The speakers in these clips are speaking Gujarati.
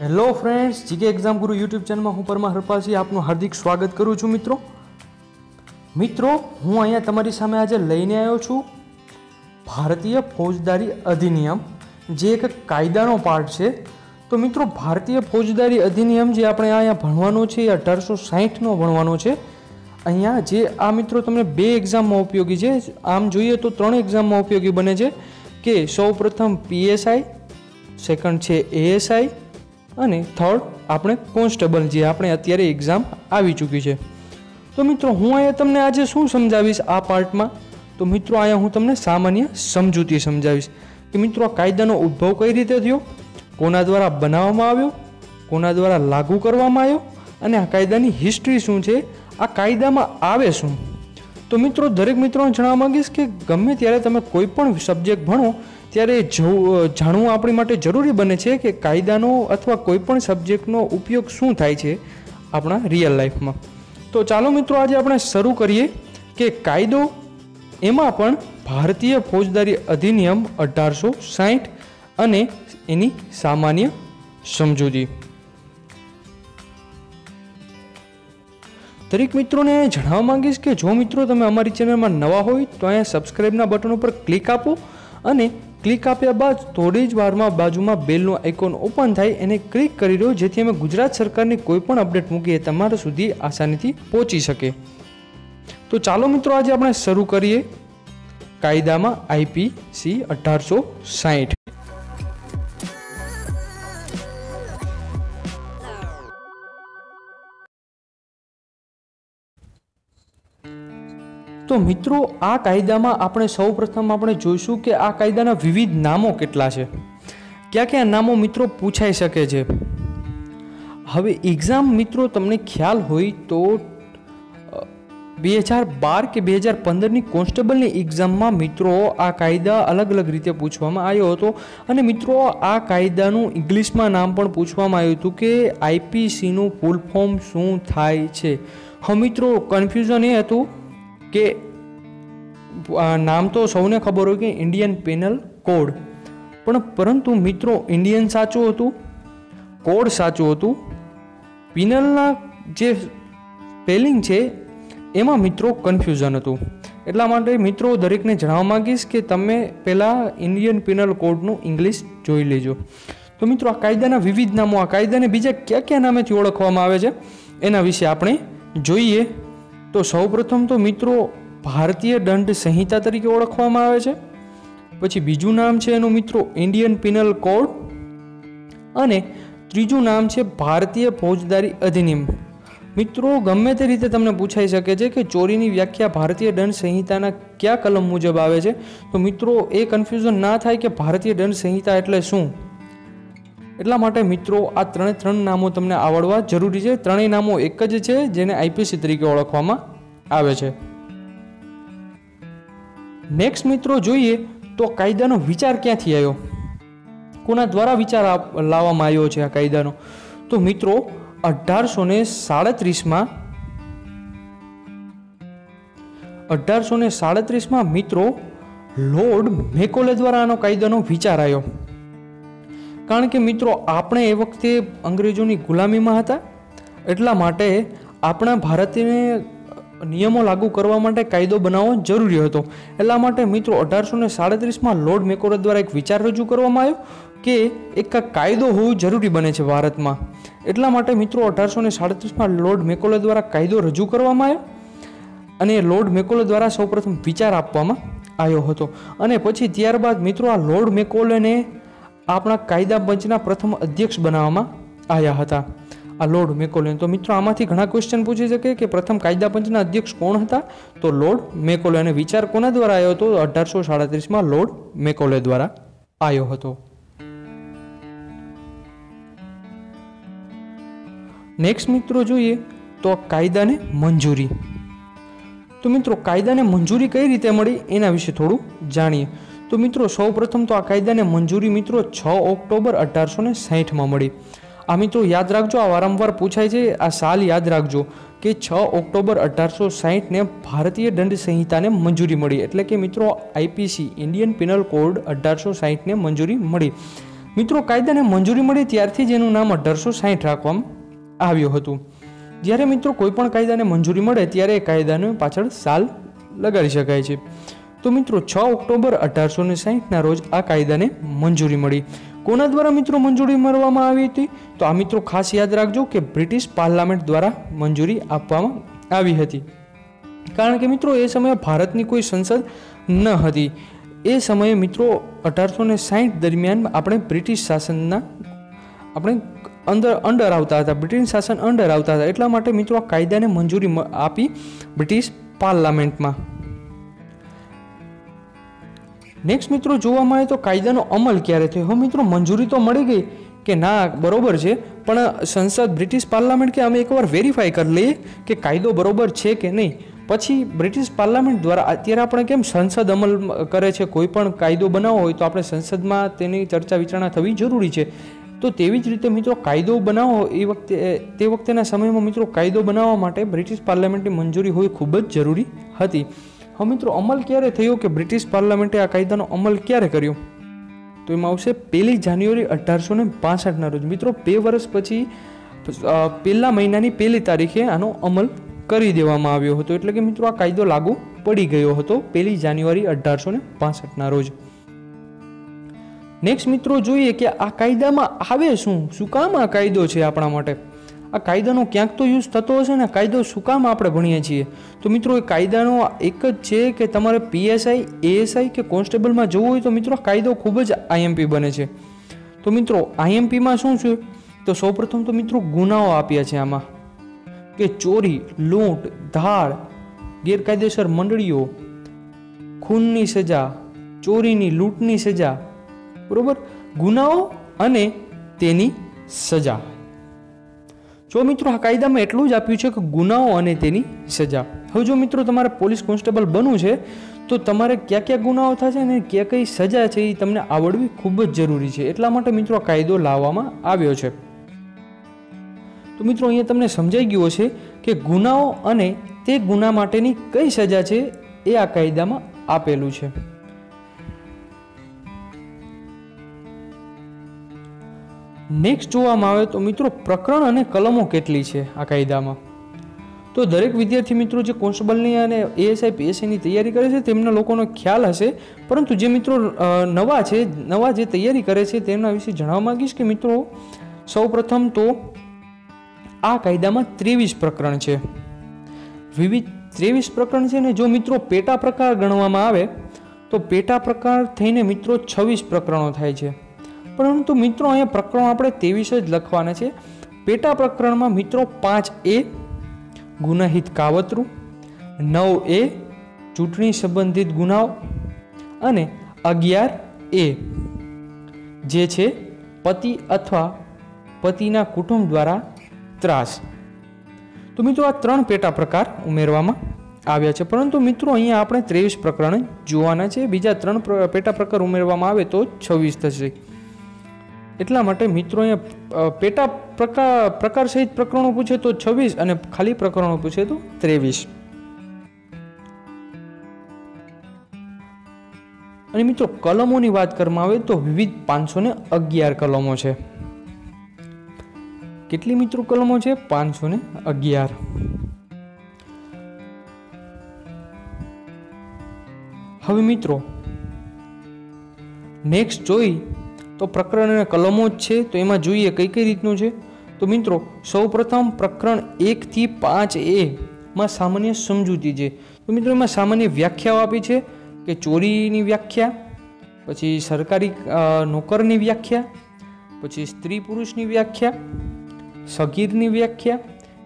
Hello friends GK exam guru YouTube ચેનલમાં હું પરમા હરપાલસિંહ આપનું હાર્દિક સ્વાગત કરું છું, મિત્રો. મિત્રો, હું અહીંયા તમારી સામે આજે લઈને આવ્યો છું ભારતીય ફોજદારી અધિનિયમ, જે એક કાયદાનો પાર્ટ છે. તો મિત્રો, ભારતીય ફોજદારી અધિનિયમ જે આપણે અહીંયા ભણવાનો છે એ અઢારસો સાહીઠનો ભણવાનો છે. અહીંયા જે આ મિત્રો તમને બે એક્ઝામમાં ઉપયોગી છે. આમ જોઈએ તો ત્રણ એક્ઝામમાં ઉપયોગી બને છે કે સૌ પ્રથમ પીએસઆઈ સેકન્ડ છે એએસઆઈ અને થર્ડ આપણે કોન્સ્ટેબલ જે આપણે અત્યારે એક્ઝામ આવી ચૂકી છે. તો મિત્રો, હું અહીંયા તમને આજે શું સમજાવીશ આ પાર્ટમાં તો મિત્રો, અહીંયા હું તમને સામાન્ય સમજૂતી સમજાવીશ કે મિત્રો, આ કાયદાનો ઉદ્ભવ કઈ રીતે થયો? કોના દ્વારા બનાવવામાં આવ્યો? કોના દ્વારા લાગુ કરવામાં આવ્યો? અને આ કાયદાની હિસ્ટ્રી શું છે? આ કાયદામાં આવે શું? તો મિત્રો, દરેક મિત્રોને જણાવવા માંગીશ કે ગમે ત્યારે તમે કોઈ પણ સબ્જેક્ટ ભણો ત્યારે જાણવું આપણી માટે જરૂરી બને છે કે કાયદાનો અથવા કોઈ પણ સબ્જેક્ટનો ઉપયોગ શું થાય છે આપણા રિયલ લાઈફમાં તો ચાલો મિત્રો આજે આપણે શરૂ કરીએ કે કાયદો એમાં પણ ભારતીય ફોજદારી અધિનિયમ અઢારસો સાઠ અને એની સામાન્ય સમજૂતી. દરેક મિત્રોને જણાવવા માંગીશ કે જો મિત્રો તમે અમારી ચેનલમાં નવા હોય તો અહીંયા સબસ્ક્રાઈબના બટન ઉપર ક્લિક આપો અને ક્લિક આપ્યા બાદ થોડી જ વારમાં બાજુમાં બેલનું આઇકોન ઓપન થાય એને ક્લિક કરી દો જેથી અમે ગુજરાત સરકારની કોઈ પણ અપડેટ મૂકીએ તમારા સુધી આસાનીથી પહોંચી શકે. તો ચાલો મિત્રો આજે આપણે શરૂ કરીએ. કાયદામાં આઈપીસી અઢારસો સાહીઠ. તો મિત્રો, આ કાયદામાં આપણે સૌ પ્રથમ આપણે જોઈશું કે આ કાયદાના વિવિધ નામો કેટલા છે. ક્યાં ક્યાં નામો મિત્રો પૂછાઈ શકે છે. હવે એક્ઝામ મિત્રો તમને ખ્યાલ હોય તો બે હજાર બાર કે બે હજાર પંદરની કોન્સ્ટેબલની એક્ઝામમાં મિત્રો આ કાયદા અલગ અલગ રીતે પૂછવામાં આવ્યો હતો. અને મિત્રો, આ કાયદાનું ઇંગ્લિશમાં નામ પણ પૂછવામાં આવ્યું હતું કે આઈપીસીનું ફૂલ ફોર્મ શું થાય છે. હા મિત્રો કન્ફ્યુઝન એ હતું કે નામ તો સૌને ખબર હોય કે ઇન્ડિયન પેનલ કોડ પણ પરંતુ મિત્રો ઇન્ડિયન સાચું હતું? કોડ સાચું હતું? પિનલના જે સ્પેલિંગ છે, એમાં મિત્રો કન્ફ્યુઝન હતું. એટલા માટે મિત્રો દરેકને જણાવવા માગીશ કે તમે પહેલાં ઇન્ડિયન પિનલ કોડનું ઇંગ્લિશ જોઈ લેજો. તો મિત્રો, આ કાયદાના વિવિધ નામો, આ કાયદાને બીજા કયા કયા નામેથી ઓળખવામાં આવે છે? એના વિશે આપણે જોઈએ. તો સૌપ્રથમ તો મિત્રો ભારતીય દંડ સંહિતા તરીકે ઓળખવામાં આવે છે. પછી બીજું નામ છે એનું મિત્રો ઇન્ડિયન પિનલ કોડ અને ત્રીજું નામ છે ભારતીય ફોજદારી અધિનિયમ. મિત્રો, ગમે તે રીતે તમને પૂછાઈ શકે છે કે ચોરીની વ્યાખ્યા ભારતીય દંડ સંહિતાના કયા કલમ મુજબ આવે છે, તો મિત્રો, એ કન્ફ્યુઝન ના થાય કે ભારતીય દંડ સંહિતા એટલે શું? એટલા માટે મિત્રો, આ ત્રણે ત્રણ નામો તમને આવડવા જરૂરી છે. ત્રણેય નામો એક જ છે, જેને આઈપીસી તરીકે ઓળખવામાં આવે છે. નેક્સ્ટ મિત્રો જોઈએ તો કાયદાનો વિચાર ક્યાંથી આવ્યો? કોના દ્વારા વિચાર લાવવામાં આવ્યો છે આ કાયદાનો? તો મિત્રો, અઢારસો ને સાડત્રીસમાં, અઢારસો ને સાડત્રીસમાં મિત્રો લોર્ડ મેકોલે દ્વારા આનો કાયદાનો વિચાર આવ્યો. કારણ કે મિત્રો, આપણે એ વખતે અંગ્રેજોની ગુલામીમાં હતા. એટલા માટે આપણા ભારતીયને નિયમો લાગુ કરવા માટે કાયદો બનાવવો જરૂરી હતો. એટલા માટે મિત્રો અઢારસો ને સાડત્રીસમાં લોર્ડ મેકોરે દ્વારા એક વિચાર રજૂ કરવામાં આવ્યો કે એક કાયદો હોવું જરૂરી બને છે ભારતમાં. એટલા માટે મિત્રો અઢારસો ને સાડત્રીસમાં લોર્ડ મેકોલે દ્વારા કાયદો રજૂ કરવામાં આવ્યો અને લોર્ડ મેકોલે દ્વારા સૌપ્રથમ વિચાર આપવામાં આવ્યો હતો. અને પછી ત્યારબાદ મિત્રો આ લોર્ડ મેકોલેને આપણા કાયદા પંચના પ્રથમ અધ્યક્ષ બનાવવામાં આવ્યા હતા. આ લોર્ડ મેકોલેન તો મિત્રો, આમાંથી ઘણા ક્વેશ્ચન પૂછી શકે કે પ્રથમ કાયદા પંચના અધ્યક્ષ કોણ હતા? તો લોર્ડ મેકોલે અને વિચાર કોના દ્વારા આવ્યો હતો? અઢારસો સાડત્રીસમાં લોર્ડ મેકોલે દ્વારા આવ્યો હતો. નેક્સ્ટ મિત્રો જોઈએ તો કાયદાને મંજૂરી. તો મિત્રો, કાયદાને મંજૂરી કઈ રીતે મળી? એના વિશે થોડું જાણીએ. તો મિત્રો સૌ પ્રથમ તો આ કાયદાને મંજૂરી મિત્રો છ ઓક્ટોબર અઢારસો ને સાહીઠમાં મળી. આ મિત્રો યાદ રાખજો, આ વારંવાર પૂછાય છે, આ સાલ યાદ રાખજો કે છ ઓક્ટોબર અઢારસો સાહીઠને ભારતીય દંડ સંહિતાને મંજૂરી મળી. એટલે કે મિત્રો આઈપીસી ઇન્ડિયન પિનલ કોડ અઢારસો સાહીઠને મંજૂરી મળી. મિત્રો, કાયદાને મંજૂરી મળી ત્યારથી જ એનું નામ અઢારસો સાહીઠ રાખવામાં આવ્યું હતું. જ્યારે મિત્રો કોઈ પણ કાયદાને મંજૂરી મળે, ત્યારે એ કાયદાને પાછળ સાલ લગાડી શકાય છે. તો મિત્રો, છ ઓક્ટોબર અઢારસો ને સાહીઠના રોજ આ કાયદાને મંજૂરી મળી. કોના દ્વારા મિત્રો મંજૂરી મળવામાં આવી હતી? તો આ મિત્રો ખાસ યાદ રાખજો કે બ્રિટિશ પાર્લામેન્ટ દ્વારા મંજૂરી આપવામાં આવી હતી. કારણ કે મિત્રો એ સમયે ભારતની કોઈ સંસદ ન હતી. એ સમયે મિત્રો અઢારસો ને સાહીઠ દરમિયાન આપણે બ્રિટિશ શાસનના આપણે અંદર અંડર આવતા હતા, બ્રિટિશ શાસન અંડર આવતા હતા. એટલા માટે મિત્રો આ કાયદાને મંજૂરી આપી બ્રિટિશ પાર્લામેન્ટમાં. નેક્સ્ટ મિત્રો જોવા મળે તો કાયદાનો અમલ ક્યારે થયો? હવે મિત્રો, મંજૂરી તો મળી ગઈ કે ના, બરોબર છે, પણ સંસદ બ્રિટિશ પાર્લામેન્ટ કે અમે એકવાર વેરીફાઈ કરી લઈએ કે કાયદો બરોબર છે કે નહીં? પછી બ્રિટિશ પાર્લામેન્ટ દ્વારા અત્યારે આપણે કેમ સંસદ અમલ કરે છે? કોઈ પણ કાયદો બનાવવો હોય તો આપણે સંસદમાં તેની ચર્ચા વિચારણા થવી જરૂરી છે. તો તેવી જ રીતે મિત્રો, કાયદો બનાવો એ વખતે તે વખતેના સમયમાં મિત્રો કાયદો બનાવવા માટે બ્રિટિશ પાર્લામેન્ટની મંજૂરી હોવી ખૂબ જ જરૂરી હતી. હવે મિત્રો, અમલ ક્યારે થયો કે બ્રિટિશ પાર્લામેન્ટે આ કાયદાનો અમલ ક્યારે કર્યો? તો એમાં આવશે પહેલી જાન્યુઆરી અઢારસો ને પાસઠના રોજ. મિત્રો, બે વર્ષ પછી પહેલા મહિનાની પહેલી તારીખે આનો અમલ કરી દેવામાં આવ્યો હતો. એટલે કે મિત્રો, આ કાયદો લાગુ પડી ગયો હતો પહેલી જાન્યુઆરી અઢારસો ને પાસઠના રોજ. નેક્સ્ટ મિત્રો, જોઈએ કે આ કાયદામાં આવે શું? શું કામ આ કાયદો છે આપણા માટે? આ કાયદાનો ક્યાંક તો યુઝ થતો હશે ને કાયદો શું કામ આપણે ભણીએ છીએ? તો મિત્રો એ કાયદાનો એક જ છે કે તમારે પીએસઆઈ એએસઆઈ કે કોન્સ્ટેબલમાં જવું હોય તો મિત્રો કાયદો ખૂબ જ આઈએમપી બને છે. તો મિત્રો આઈએમપીમાં શું છે? તો સૌપ્રથમ તો મિત્રો ગુનાઓ આપ્યા છે આમાં. કે ચોરી, લૂંટ, ધાડ, ગેરકાયદેસર મંડળીઓ, ખૂનની સજા, ચોરીની, લૂંટની સજા, બરોબર? ગુનાઓ અને તેની સજા. જો મિત્રો આ કાયદામાં એટલું જ આપ્યું છે કે ગુનાઓ અને તેની સજા. હવે જો મિત્રો તમારે પોલીસ કોન્સ્ટેબલ બનવું છે, તો તમારે કયા કયા ગુનાઓ થશે અને કયા કઈ સજા છે એ તમને આવડવી ખૂબ જ જરૂરી છે. એટલા માટે મિત્રો કાયદો લાવવામાં આવ્યો છે. તો મિત્રો અહીંયા તમને સમજાઈ ગયું હશે કે ગુનાઓ અને તે ગુના માટેની કઈ સજા છે એ આ કાયદામાં આપેલું છે. નેક્સ્ટ જોવામાં આવે તો મિત્રો પ્રકરણ અને કલમો કેટલી છે આ કાયદામાં? તો દરેક વિદ્યાર્થી મિત્રો જે કોન્સ્ટેબલની અને એએસઆઈ પીએસઆઈની તૈયારી કરે છે તેમના લોકોનો ખ્યાલ હશે. પરંતુ જે મિત્રો નવા છે, નવા જે તૈયારી કરે છે તેમના વિશે જણાવવા માંગીશ કે મિત્રો, સૌપ્રથમ તો આ કાયદામાં ત્રેવીસ પ્રકરણ છે. વિવિધ ત્રેવીસ પ્રકરણ છે ને જો મિત્રો પેટા પ્રકાર ગણવામાં આવે, તો પેટા પ્રકાર થઈને મિત્રો છવ્વીસ પ્રકરણો થાય છે. પરંતુ મિત્રો, અહીંયા પ્રકરણ આપણે ત્રેવીસ જ લખવાના છે. પેટા પ્રકરણમાં મિત્રો, પાંચ એ ગુનાહિત કાવતરું, નવ એ ચૂંટણી સંબંધિત ગુનાઓ અને અગિયાર એ જે છે પતિ અથવા પતિના કુટુંબ દ્વારા ત્રાસ. તો મિત્રો, આ ત્રણ પેટા પ્રકાર ઉમેરવામાં આવ્યા છે. પરંતુ મિત્રો, અહીંયા આપણે ત્રેવીસ પ્રકરણ જોવાના છે. બીજા ત્રણ પેટા પ્રકાર ઉમેરવામાં આવે તો છવ્વીસ થશે. એટલા માટે મિત્રો અહીંયા પેટા પ્રકાર પ્રકાર સહિત પ્રકરણો પૂછે તો છવ્વીસ અને ખાલી પ્રકરણો પૂછે તો ત્રેવીસ. અને મિત્રો, કલમોની વાત કરવામાં આવે તો વિવિધ પાંચસો ને અગિયાર કલમો છે. કેટલી મિત્રો કલમો છે? પાંચસો ને અગિયાર. હવે મિત્રો નેક્સ્ટ જોઈ તો પ્રકરણ અને કલમો જ છે, તો એમાં જોઈએ કઈ કઈ રીતનું છે? તો મિત્રો, સૌપ્રથમ પ્રકરણ એકથી પાંચ એ માં સામાન્ય સમજૂતી છે. તો મિત્રો, એમાં સામાન્ય વ્યાખ્યાઓ આપી છે કે ચોરીની વ્યાખ્યા, પછી સરકારી નોકરની વ્યાખ્યા, પછી સ્ત્રી પુરુષની વ્યાખ્યા, સગીરની વ્યાખ્યા.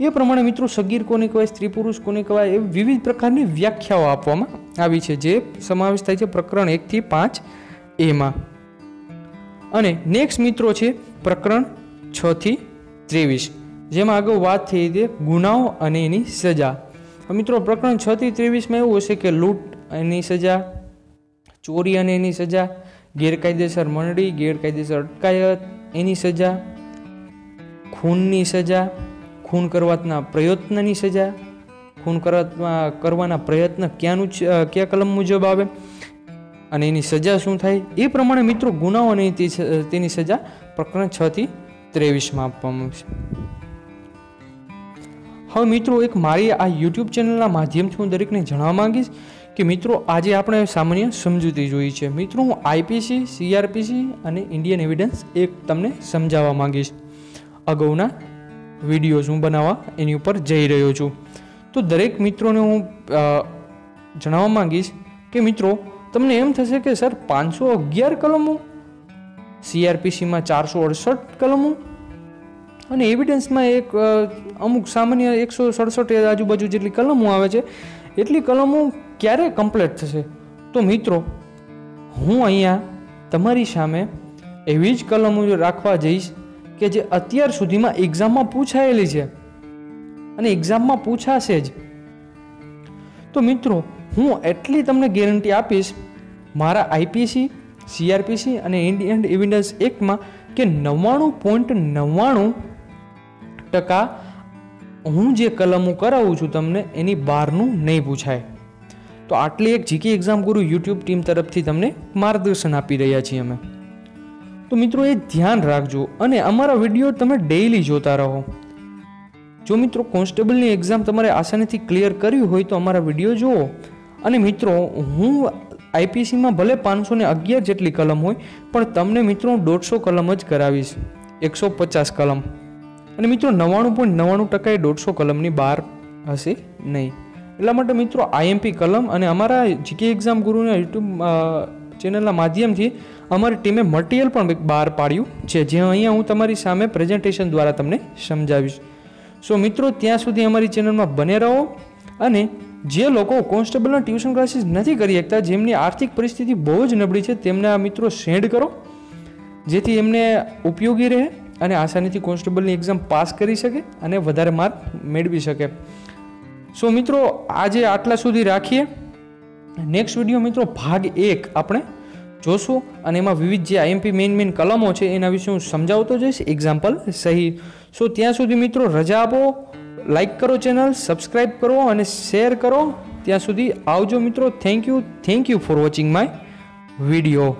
એ પ્રમાણે મિત્રો, સગીર કોને કહેવાય, સ્ત્રી પુરુષ કોને કહેવાય, એ વિવિધ પ્રકારની વ્યાખ્યાઓ આપવામાં આવી છે, જે સમાવેશ થાય છે પ્રકરણ એકથી પાંચ એમાં અને નેક્સ્ટ મિત્રો છે પ્રકરણ છ થી ત્રેવીસ. જેમાં આગળ વાત થઈ હતી ગુનાઓ અને એની સજા. મિત્રો પ્રકરણ છ થી ત્રેવીસમાં એવું હશે કે લૂંટ એની સજા, ચોરી અને એની સજા, ગેરકાયદેસર મંડળી, ગેરકાયદેસર અટકાયત, એની સજા, ખૂનની સજા, ખૂન કરવાના પ્રયત્નની સજા, ખૂન કરવા કરવાના પ્રયત્ન ક્યાંનું ક્યાં કયા કલમ મુજબ આવે? અને એની સજા શું થાય? એ પ્રમાણે મિત્રો ગુનાઓ અને તેની સજા પ્રકરણ છ થી ત્રેવીસમાં આપવામાં આવશે. હવે મિત્રો એક મારી આ યુટ્યુબ ચેનલના માધ્યમથી હું દરેકને જણાવવા માંગીશ કે મિત્રો આજે આપણે સામાન્ય સમજૂતી જોઈ છે. મિત્રો હું આઈપીસી, સીઆરપીસી અને ઇન્ડિયન એવિડન્સ એક તમને સમજાવવા માંગીશ. અગાઉના વિડીયોઝ હું બનાવવા એની ઉપર જઈ રહ્યો છું. તો દરેક મિત્રોને હું જણાવવા માંગીશ કે મિત્રો તમને એમ થશે કે સર, પાંચસો અગિયાર કલમો? સીઆરપીસીમાં ચારસો અડસઠ કલમો? અને એવિડન્સમાં એક અમુક સામાન્ય એકસો સડસઠ આજુબાજુ જેટલી કલમો આવે છે, એટલી કલમો ક્યારે કમ્પ્લીટ થશે? તો મિત્રો, હું અહીંયા તમારી સામે એવી જ કલમો રાખવા જઈશ કે જે અત્યાર સુધીમાં એક્ઝામમાં પૂછાયેલી છે. અને એક્ઝામમાં પૂછાશે જ. તો મિત્રો હું એટલી તમને ગેરંટી આપીશ, મારા આઈપીસી, સીઆરપીસી અને ઇન્ડિયન એવિડન્સ એક્ટમાં કે નવ્વાણું પોઈન્ટ નવ્વાણું ટકા હું જે કલમો કરાવું છું તમને એની બહારનું નહીં પૂછાય. તો આટલી એક GK exam guru YouTube team તરફથી તમને માર્ગદર્શન આપી રહ્યા છીએ અમે. તો મિત્રો એ ધ્યાન રાખજો અને અમારા વીડિયો તમે ડેઈલી જોતા રહો. જો મિત્રો કોન્સ્ટેબલની એક્ઝામ તમારે આસાનીથી ક્લિયર કરવી હોય તો અમારા વીડિયો જુઓ. અને મિત્રો, હું આઈપીસીમાં ભલે પાંચસો ને અગિયાર જેટલી કલમ હોય, પણ તમને મિત્રો દોઢસો કલમ જ કરાવીશ. એકસો પચાસ કલમ. અને મિત્રો, નવ્વાણું પોઈન્ટ નવ્વાણું ટકા એ દોઢસો કલમની બહાર હશે નહીં. એટલા માટે મિત્રો આઈએમપી કલમ અને અમારા જીકે એક્ઝામ ગુરુના યુટ્યુબ ચેનલના માધ્યમથી અમારી ટીમે મટીરિયલ પણ બહાર પાડ્યું છે, જે અહીંયા હું તમારી સામે પ્રેઝન્ટેશન દ્વારા તમને સમજાવીશ. સો મિત્રો, ત્યાં સુધી અમારી ચેનલમાં બને રહો અને જે લોકો કોન્સ્ટેબલના ટ્યુશન ક્લાસીસ નથી કરી શકતા, જેમની આર્થિક પરિસ્થિતિ બહુ જ નબળી છે, તેમને આ મિત્રો સેન્ડ કરો, જેથી એમને ઉપયોગી રહે અને આસાનીથી કોન્સ્ટેબલની એક્ઝામ પાસ કરી શકે અને વધારે માર્ક મેળવી શકે. સો મિત્રો, આજે આટલા સુધી રાખીએ. નેક્સ્ટ વીડિયો મિત્રો, ભાગ એક આપણે જોશું અને એમાં વિવિધ જે આઈએમપી મેઇન મેઇન કલમો છે, એના વિશે હું સમજાવતો જઈશ એક્ઝામ્પલ સહી. સો ત્યાં સુધી મિત્રો, રજા આપો. લાઈક કરો ચેનલ સબસ્ક્રાઈબ કરો અને શેર કરો. ત્યાં સુધી આવજો મિત્રો. Thank you thank you for watching my video